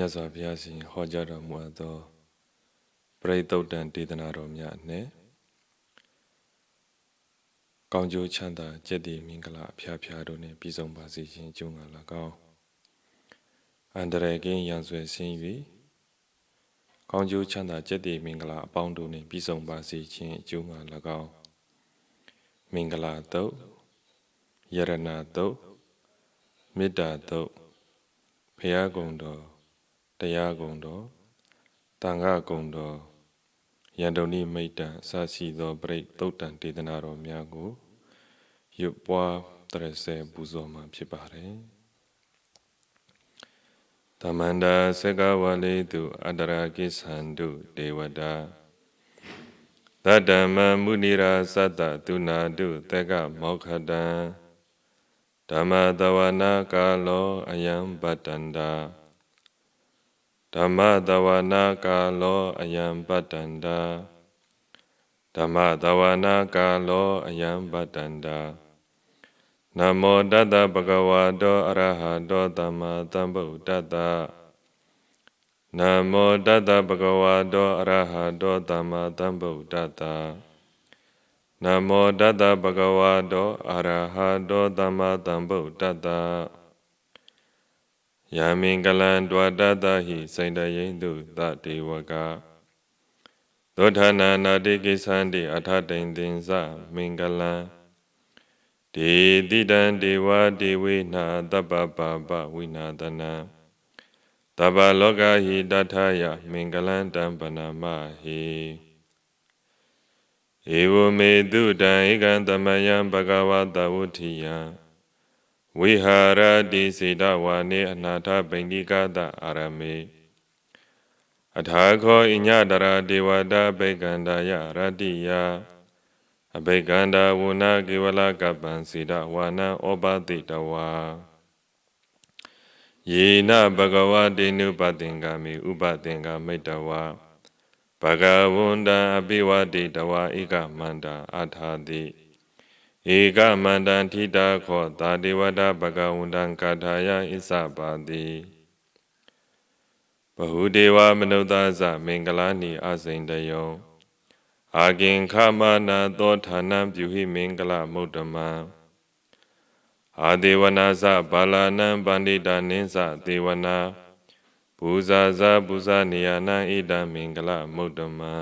မြတ်စွာဘုရားရှင်ဟောကြားတော်မူအပ်သောပရိသုတ်တန်ဒေသနာတော်များနှင့်ကောင်းကျိုးချမ်းသာကျက်တည်မင်္ဂလာအဖျားဖျားတို့နှင့်ပြည့်စုံပါစေခြင်းကြုံငါ၎င်းအန္တရာယ်ကင်းရန်ဆွေဆင်း၍ကောင်းကျိုးချမ်းသာကျက်တည်မင်္ဂလာအပေါင်းတို့နှင့်ပြည့်စုံပါစေခြင်းအကျိုးငါ၎င်းမင်္ဂလာတုတ်ယရနာတုတ်မေတ္တာတုတ်ဖရာကုံတော် တရားကုံတော်တန်ခါကုံတော်ယန္တုန်နိမိတ်တံအစရှိသောပြိသုတ်တံဒေသနာတော်များကိုရွတ်ပွားတရစေပူဇော်မှာဖြစ်ပါတယ်။သမန္တာစကဝလေတုအတ္တရာကိသန္တုဒေဝတာသတ္တမမုနိရာသတ္တတုနာတုတက္ကမောခတံဓမ္မတဝနာကာလောအယံပတ္တန္တာ ဓမ္မတဝနာကာလောအယံပတ္တန္တာဓမ္မတဝနာကာလောအယံပတ္တန္တာနမောတတ္တဗကဝါတောအရဟတောသမ္မာသမ္ဗုဒ္ဓတ္တနမောတတ္တဗကဝါတောအရဟတောသမ္မာသမ္ဗုဒ္ဓတ္တနမောတတ္တဗကဝါတောအရဟတောသမ္မာသမ္ဗုဒ္ဓတ္တ ယာမင်္ဂလံဒွါတတဟိစိန္ဒယိန္တုသတေဝကသောဌာနာနာတိကိသန္တိအထတိန်သင်္စမင်္ဂလံဒေတိတံဒေဝဒေဝေနာတပ္ပပါပဝိနာတနံတပ္ပလောကဟိတထယမင်္ဂလံတံပနာမဟိဧဝမေတုတံဧကံတမယံဘဂဝတဝုထိယံ ဝိဟာရတိစေတဝါနေအနာထပိဏိကတအာရမေအထာခောဣညတရာဒေဝတာဘေကန္တာယရတ္တိယအဘေကန္တာဝုနာကေဝလကပ္ပံစေတဝါနံဩပတိတဝါယေနဘဂဝတေနုပတင်္ဂမေဥပတင်္ဂမိတ္တဝါဘဂဝန္တံအပိဝတိတဝါဧကမန္တာအထာတိ ဧကမန္တံထိတာခောသာဒေဝတာဘဂဝန္တံကာထာယဣသပါတိဘဟုဒေဝမနုဿသမင်္ဂလာနိအစိန်တယောအာကင်ခမနာသောဌာနံပြုဟိမင်္ဂလမုဒ္ဓမံအာဒေဝနာသဘာလနံပန္တိတာနိသဒေဝနာဘူဇာဇဘူဇာနေယနံဣဒံမင်္ဂလမုဒ္ဓမံ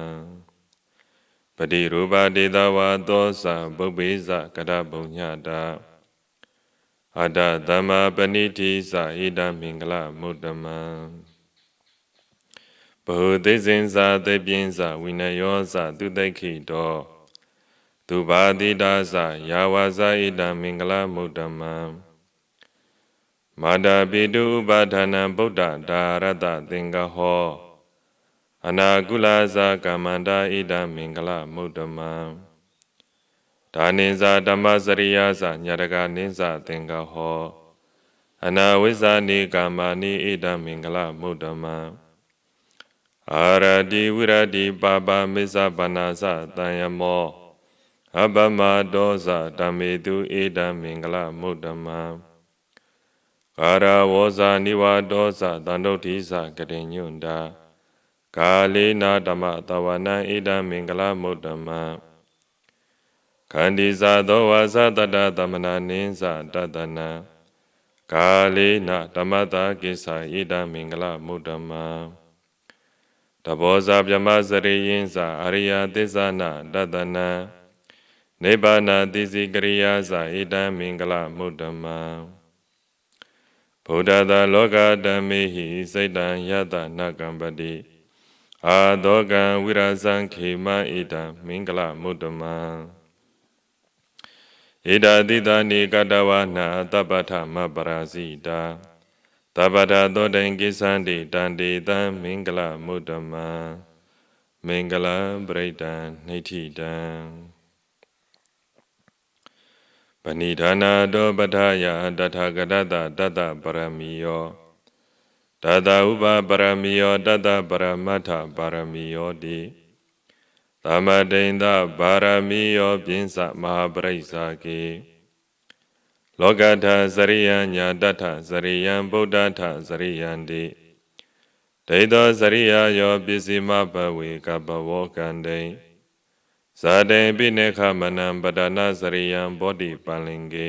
ပတိရူပဒေသဝါသောသဗုဗ္ဗေဇကရပုံညတာအတ္တသမ္မာပဏိတိသဣဒံမင်္ဂလမုဒ္ဓမံဘုသိဇင်ဇာသေပြင်းဇဝိနယောဇသူတိခိတောသူဘာတိတာဇယာဝဇဣဒံမင်္ဂလမုဒ္ဓမံမာတာပိတုဥပါဒနာဗုဒ္ဓဒါရတသင်္ကဟော အနာကုလဇာကမ္မန္တာဣဒံမင်္ဂလမုဒ္ဓမံဒါနိဇာဓမ္မစရိယာဇညရကနိဇာသင်္ကဟောအနာဝိဇာနိကာမနိဣဒံမင်္ဂလမုဒ္ဓမံအာရတိဝိရတိပါပါမိစ္ဆပါဏာသတံယမောအပမဒောဇဓမ္မေတုဧတံမင်္ဂလမုဒ္ဓမံကာရဝောဇာနိဝါဒောဇတန္တုဋ္ဌိဇကတိညွန္တာ ကာလေနာဓမ္မတဝနံဣဒံမင်္ဂလမုဒ္ဓမံခန္ဒီဇာသောဝါဇတတသမနာနိဇတတနံကာလေနာဓမ္မတာကိစ္ဆာဣဒံမင်္ဂလမုဒ္ဓမံတဘောဇာဗြဟ္မစရိယင်းဇာအရိယသစ္ဆနာတတနံနိဗ္ဗာနတိစီကရိယာဇာဣဒံမင်္ဂလမုဒ္ဓမံဗုဒ္ဓသာလောကဓမ္မေဟိစိတ်တံယတနာကံပတိ အာသောကံဝိရဇံခေမဣဒံမင်္ဂလမုဒ္ဓမံဣဒာတိတာနိကတဝနာတပ္ပထမပရာဇိတာတပ္ပဒသောတိုင်ကိသန္တိတန္တိတံမင်္ဂလမုဒ္ဓမံမင်္ဂလပရိဒံနေတိတံပဏိဌာနာတောပဋ္ဌာယတထာဂတတတတပရမီယော တတဥပပရမီယောတတပရမတ္ထပရမီယောတိသမတိန်သပါရမီယောပြင်းစမဟာပရိစ္ဆာကေလောကထဇရိယညာတထဇရိယံဗုဒ္ဓထဇရိယံတိဒိဋ္ဌောစရိယာယောပစ္စည်းမဘဝေကပဝောကန္တိဇာတေပိနေခမနံပဒနာစရိယံဘောဓိပလင်္ကေ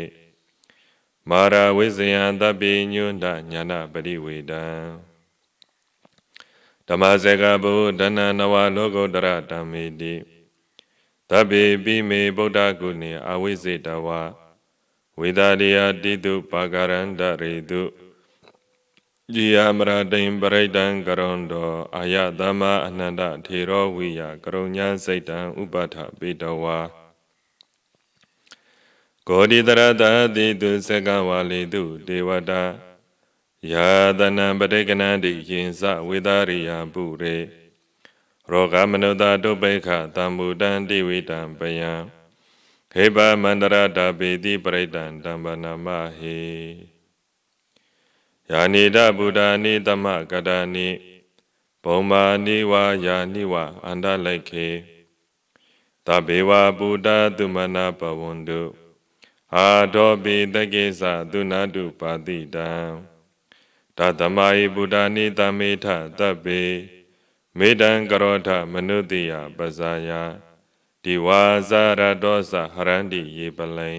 မာရဝိဇယံတပိညုဏညာနာပရိဝေဒံဓမ္မစကဗုဒ္ဓနာနဝလောကုတ္တရဓမ္မေတိတပိပိမေဗုဒ္ဓဂုဏေအဝိဇ္ဇတဝါဝေဒရိယတိတုပါကရန္တရေတုကြည်ယမရတိံပရိဒံကရွန်တောအာယသမအနန္တထေရောဝိယကရုဏာစိတ်တံဥပထပေတဝါ ဂောတိတရတတိတုစကဝါလေတုဒေဝတာယာတနံပရိကနန္တိယင်စဝေဒရိယပုရေရောဂမနုဿတုပိခတံမူတံတိဝိတံပယံခေပမန္တရတာပေတိပရိဒံတံပနမဟေယာနိဒဗုဒ္ဓနိတမကတနိဘုံမာနိဝါယာနိဝအန္တလိုက်ခေတဘေဝဗုဒ္ဓတုမနာပဝန္တု အာဒောပိတကိသသုနာတုပါတိတံတသမယိဗုဒ္ဓနိတမေထတပေမေတံကရောထမနုတိယပဇာယဒီဝါဇာရတောသဟရန္တိယေပလိံ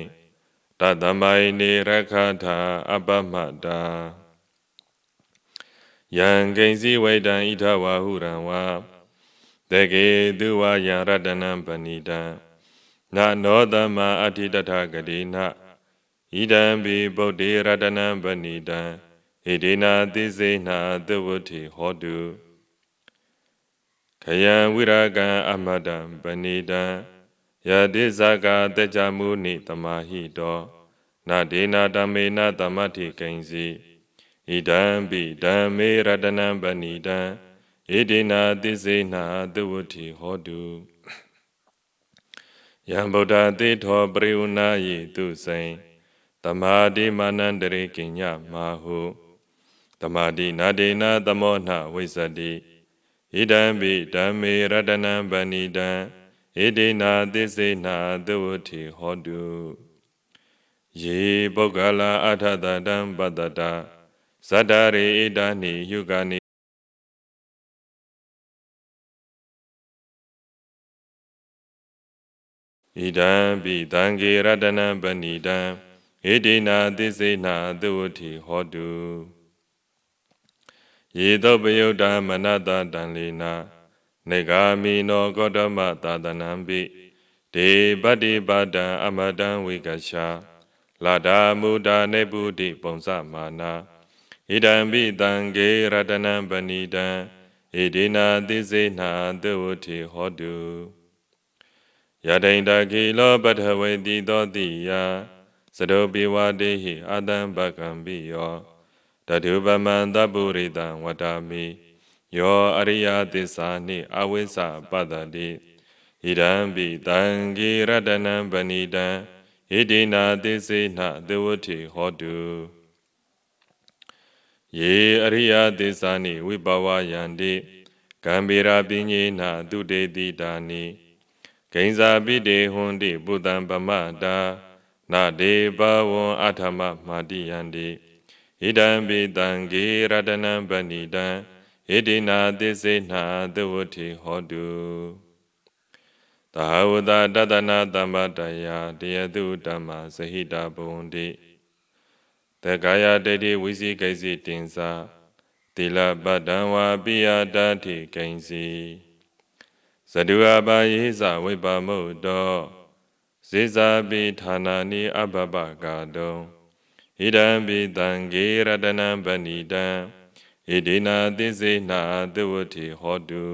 တသမယိနေရခထာအပမတ္တာယံကိဉ္စီဝိတံဣထဝါဟုရံဝါတကေသူဝါယံရတနံပဏိတံ နနောသမ္မာအဋ္ဌိတထဂတိနဣဒံပိဗုဒ္ဓေရတနံပဏိတံဣဒေနာသိစေနာသဝတိဟောတုခယံဝိရကံအမတံပဏိတံယတိဇာကတေကြမုနိတမဟိတောနဒေနာတမေနသမ္မတိကိဉ္စီဣဒံပိဓမ္မေရတနံပဏိတံဣဒေနာသိစေနာသဝတိဟောတု ယံဗုဒ္ဓသေထောပရိဝနာယိတုစိံသမာတိမာနန္တရေကိညမာဟုသမာတိနာဒေနာသမောနဝိဇ္ဇတိဣဒံပိဓမ္မေရတနံပဏိတံဣဒေနာသစ္စေနာသဝတိဟောတုယေပုဂ္ဂလာအထတတံပတ္တတာဇတရေဣဒာနိယုဂာနိ ဣဒံပိတံဂေရတနံပဏိတံဣဒိနာသစ္စေနာသဝတိဟောတုယေသောပယုတ်တမနတတံလေနာနေဂာမိနောကောတမသာသနံပိဒေပတ္တိပါဒံအမတံဝိကရှာလာဒာမူတာနေပုတိပုံစမာနာဣဒံပိတံဂေရတနံပဏိတံဣဒိနာသိစေနာသဝတိဟောတု ယတိန်တကိလောပထဝေတိသောတိယသရုပိဝတေဟိအာတံပကံပိယောတတုပမံတပုရိတံဝတ္တမိယောအရိယသစ္စာနိအဝိဇ္ဇပတ္တိဣဒံပိတံဂေရတနံပဏိတံဣတိနာသိစေနာသဝတိဟောတုယေအရိယသစ္စာနိဝိဘဝယန္တိကံဗေရာပိညေနာတုတေတိတာနိ ဂိဉ္စာပိတေဟွန်တိပုတံပမတာနာဒေဘဝံအထမမာတိယန္တိဣဒံပိတံဂေရတနံပဏိတံဣတိနာသစ္စေနာသဝတိဟောတုသဟဝတတတနာသမ္ပတယတယတုဓမ္မစဟိတဘုံတိတက္ကာယတေတိဝိစီကိစီတင်စာတိလပတ္တံဝါပိယတတိကိဉ္စီ သတုအပါယေဇဝိပါမုတ်တောဇေဇာပိဌာနာနိအဘဘကာတုံဣဒံပိတံဂေရတနံပဏိတံဣဒိနာသိစေနာသဝတိဟောတု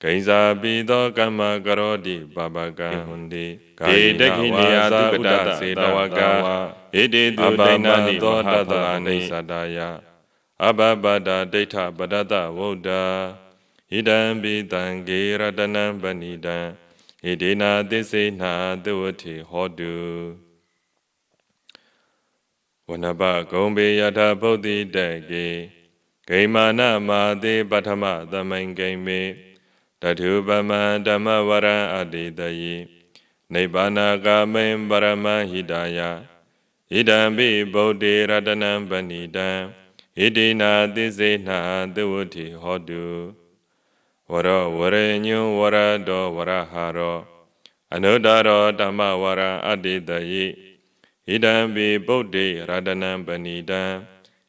ဂိဉ္စာပိသောကမ္မကရောတိပပကံဟွန်တိဒေတခိနိယသုကတစေတဝကာဣတိတုဒိနာနိသောတတနိသတယအဘဘဒဒိဋ္ဌပဒတဝုဒ္ဓ ဣဒံပိတံဂေရတနံပဏိတံဣဒေနာသစ္စေနာသဝတိဟောတုဝနဘဂုံဘေယထာဗုဒ္ဓိတကေဂိမာနမာတိပထမသမိန်ဂိမေတထုပမံဓမ္မဝရံအတိတယိနိဗ္ဗာနကာမိံပရမဟိတယဣဒံပိဗုဒ္ဓေရတနံပဏိတံဣဣတိနာသစ္စေနာသဝတိဟောတု ဝရဝရညုဝရတောဝရဟာရောအနုတ္တရောဓမ္မဝရအတ္တိတယိဣဒံပိပုဒ္ဓေရတနံပဏိတံ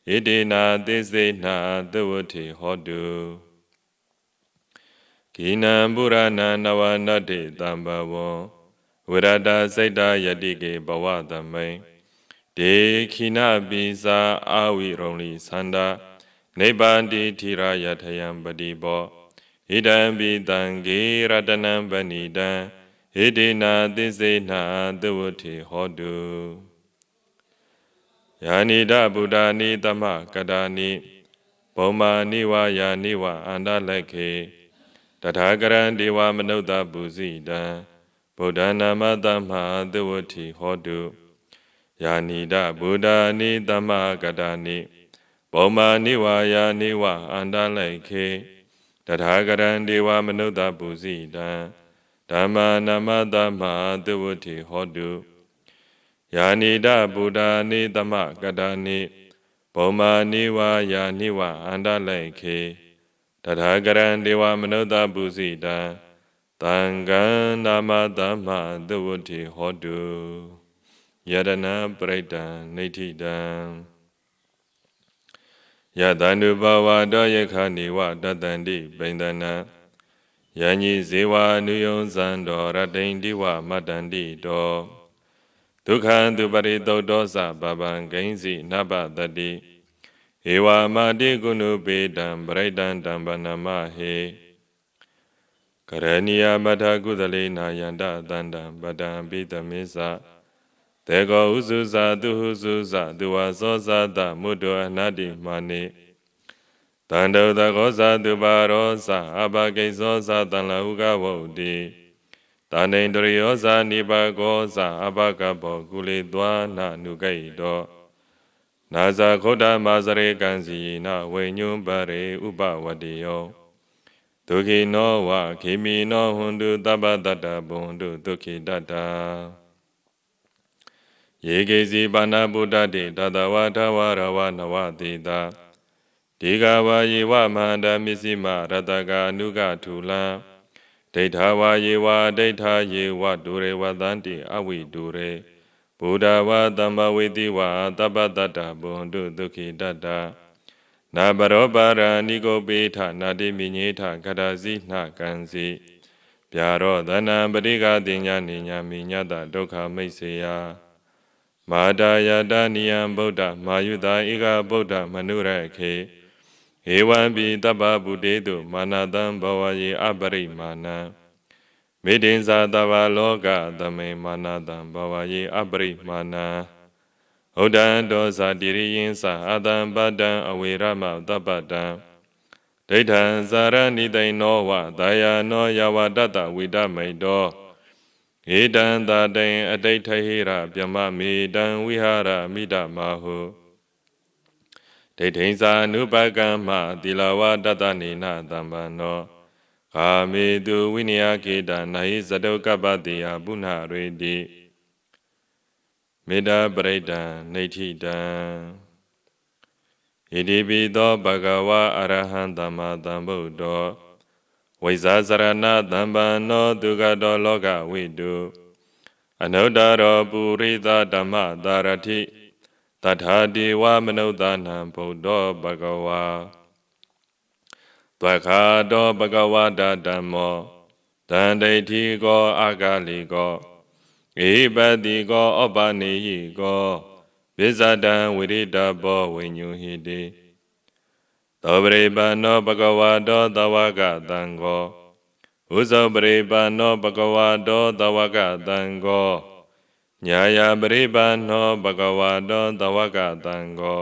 ဣတိနာသစ္စေနာသဝတိဟောတုကိနံပုရဏနဝနတ္တိတံဘဝံဝရတစိတ်တယတိကေဘဝသမိန်ဒေခိနပိစာအာဝိရုံလီသန္တာနိဗ္ဗာန်တိထိရာယထယံပတိဘော ဣဒံပိတံဂေရတနံပဏိတံဣတိနာသစ္စေနာသဝတိဟောတုယာနိဒဗုဒ္ဓနိတမကတာနိဘောမာနိဝါယာနိဝအန္တလက်ခေတထာဂရံဒေဝမနုဿပုဇိတံဗုဒ္ဓနာမတမသဝတိဟောတုယာနိဒဗုဒ္ဓနိတမကတာနိဘောမာနိဝါယာနိဝအန္တလက်ခေ တထာဂရံဒေဝမနုဿပုဇိတံဓမ္မာနာမတမသဝတိဟောတုယာနိဒဗုဒ္ဓနိတမကတာနိဘောမာနိဝါယာနိဝအန္တလက်ခေတထာဂရံဒေဝမနုဿပုဇိတံတံကံနာမတမသဝတိဟောတုယရဏပရိတံနေဋ္ဌိတံ ယတန္တုဘဝတောယခနိဝတတန္တိပိန္ဒနာယဉ္ညိဇေဝနုယုံဇံတော်ရတိန်တိဝမတ္တန္တိတောဒုက္ခံသူပရိသုတ်တောသဗဗံဂိဉ္စီနဘတတိဧဝမာတိကုဏုပေတံပရိတံတံပနမဟေကရဏီယမထကုသလေနာယန္တတန္တံပတံပိတမေသ တေကောဥစုဇာသူဟုစုဇာသူဝါသောဇာတမုတ္တအနတ္တိမာနိတန္တုတကောဇာသူပါရောဇာအဘဂိဇောဇာတံလဟုကဝုတ်တိတန္တိန္တရိယောဇာနိပါကောဇာအဘကဘောကုလေသွာနာနုကိတောနာဇာခௌတမာစရေကံစီနဝိညုပရေဥပဝတ္တိယောဒုခိနောဝခေမိနောဟွန်တုတပ္ပတတ္တဘွန်တုဒုခိတတ္တာ ယေကေစီပါဏဗုဒ္ဓတိတတဝထဝရဝနဝတိတာဒီဃဝါယေဝမဟာတမစ္စည်းမရတကအနုကထူလံဒိဋ္ဌဝါယေဝဒိဋ္ဌယေဝဒုရေဝသန္တိအဝိဒုရေဘုဒ္ဓဝါသမ္မဝေတိဝါတပ္ပတတ္တဘွန်တုဒုခိတတ္တာနာဘရောပါရဏိကိုပေထနာတိမိညေထကတာစီနှကံစီဗျာရောသနံပရိကတိညာနိညာမိညတဒုက္ခမိတ်စေယ မာတာယတနိယံဗုဒ္ဓမာယုတာဧကဗုဒ္ဓမနုရခေဧဝံပိတပ္ပဗုတေတုမာနတံဘဝယေအပရိမာဏံမေတ္တင်္ဇာတဘာလောကသမေမာနတံဘဝယေအပရိမာဏံဥဒ္ဒံဒောဇာတိရိယင်းစာအတံပတ္တံအဝေရမတပ္ပတံဒိဋ္ဌံဇာရဏိတိန်နောဝဒါယာနောယဝတတဝိဒမိတ်တော ဧတံတာတိန်အတိတ်ထဟိရပြမမေတံဝိဟာရမိဒမဟုဒိဋ္ဌိဇာနုပကမ္မသီလဝတတနေနတမ္ပနောဂာမေတုဝိနယကေတနာဟိဇတုကပ္ပတိယပုဏ္ဏရေတိမေတ္တာပရိဒံနေဋ္ဌိတံဣတိပိသောဘဂဝါအရဟံသမ္မာသမ္ဗုဒ္ဓော ဝိဇာစရဏသံပန္နောဒုက္ခတောလောကဝိတုအနုတ္တရောပုရိသဓမ္မတာရတိတထာတိဝမနုဿာနံဗုဒ္ဓောဘဂဝါသွခာတောဘဂဝတာဓမ္မောတန်တိဋ္ဌိကောအာဂါလိကောဧပတိကောဩပနေဟိကောပိဇဒံဝိရိတဘောဝိညုဟိတိ သောပရိပါဏောဘဂဝါတောသဝကတံကောဥဇောပရိပါဏောဘဂဝါတောသဝကတံကောညာယပရိပါဏောဘဂဝါတောသဝကတံကော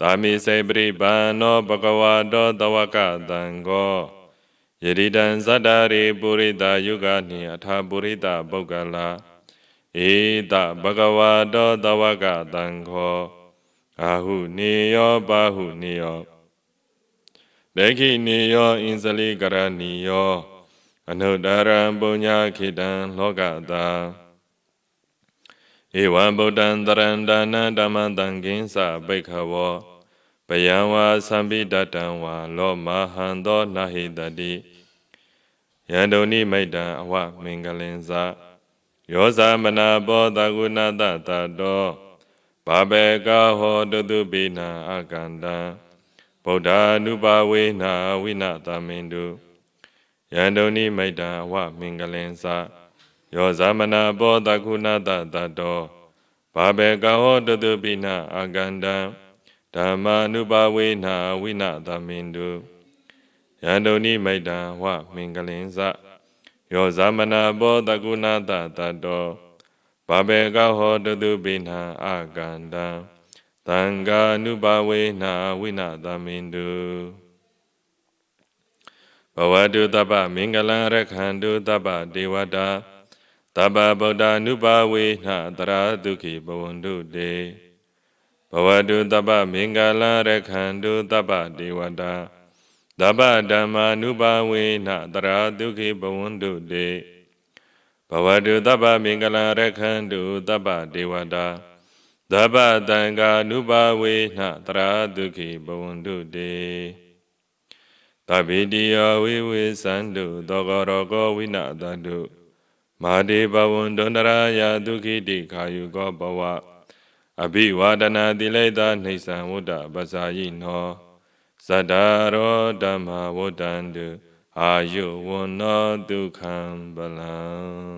သာမိစေပရိပါဏောဘဂဝါတောသဝကတံကောယရိတံဇတ္တရိပုရိတယုဂနိအထာပုရိတပုဂ္ဂလာဧတဘဂဝါတောသဝကတံခောအာဟုနေယောပါဟုနေယော ဒေခိနေယောအင်္စလိကရဏီယောအနုတ္တရံပုညခိတံလောကတာဧဝံဗုဒ္ဓံတရံဒါနဓမ္မံတံကိဉ္စဘိခဝောပယံဝါသံပိတတံဝါလောမဟံသောနဟိတတိယန္တုန်ိမိတ်တံအဝမင်္ဂလင်္စယောဇမနာဘောတကုဏတတတောဘာဘေကဟောတုတုပိနာအကန္တံ ဗုဒ္ဓ ानु ပါဝေနာဝိနသမင်တုယန္တုန်ိမိတ်တံအဝမင်္ဂလင်္စယောဇမနာဘောတကုဏတတတောဘာဘေကဟောတုတုပိနာအကန္တံဓမ္မာနုပါဝေနာဝိနသမင်တုယန္တုန်ိမိတ်တံဝမင်္ဂလင်္စယောဇမနာဘောတကုဏတတတောဘာဘေကဟောတုတုပိနာအကန္တံ သံဃာနုပါဝေနာဝိနသမင်တုဘဝတုတပ္ပမင်္ဂလံရခန္တုတပ္ပဒေဝတာတပ္ပဗုဒ္ဓ ानु ပါဝေနတရာဒုခိဘဝန္တုတေဘဝတုတပ္ပမင်္ဂလံရခန္တုတပ္ပဒေဝတာတပ္ပဓမ္မာနုပါဝေနတရာဒုခိဘဝန္တုတေဘဝတုတပ္ပမင်္ဂလံရခန္တုတပ္ပဒေဝတာ သဗ္ဗတံဃာနုပါဝေနတရာဒုခိဘဝန္တုတေသဗ္ဗေတိယဝိဝေသန္တုသောကရောကောဝိနတတုမာတိဘဝန္တန္တရာယဒုခိတိခာယုကောဘဝအဘိဝါဒနာတိလိတနှိသံဝတ္တပဇာယိနောသတ္တရောဓမ္မဝတ္တန္တုအာယုဝန္နောဒုက္ခံပလံ